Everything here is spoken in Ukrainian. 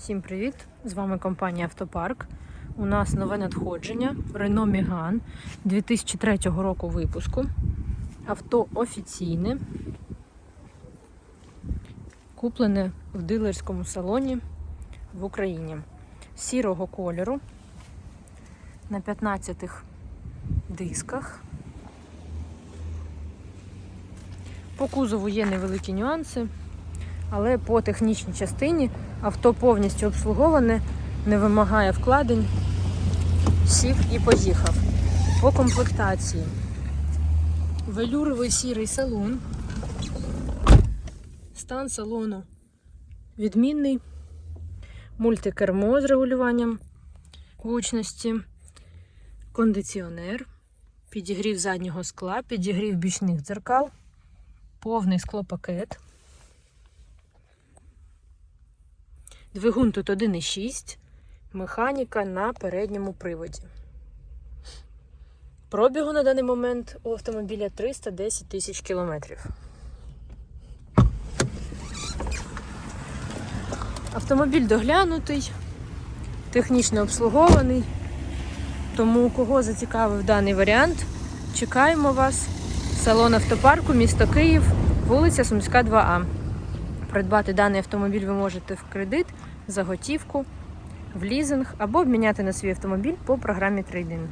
Всім привіт! З вами компанія Автопарк. У нас нове надходження Renault Megane 2003 року випуску. Авто офіційне. Куплене в дилерському салоні в Україні. Сірого кольору на 15 дисках. По кузову є невеликі нюанси, але по технічній частині авто повністю обслуговане, не вимагає вкладень, сів і поїхав. По комплектації. Велюровий сірий салон. Стан салону відмінний. Мультикермо з регулюванням гучності, кондиціонер, підігрів заднього скла, підігрів бічних дзеркал, повний склопакет. Двигун тут 1,6, механіка на передньому приводі. Пробігу на даний момент у автомобіля 310 тисяч кілометрів. Автомобіль доглянутий, технічно обслугований. Тому кого зацікавив даний варіант, чекаємо вас. Салон автопарку, місто Київ, вулиця Сумська, 2А. Придбати даний автомобіль ви можете в кредит, за готівку, в лізинг або обміняти на свій автомобіль по програмі трейдинг.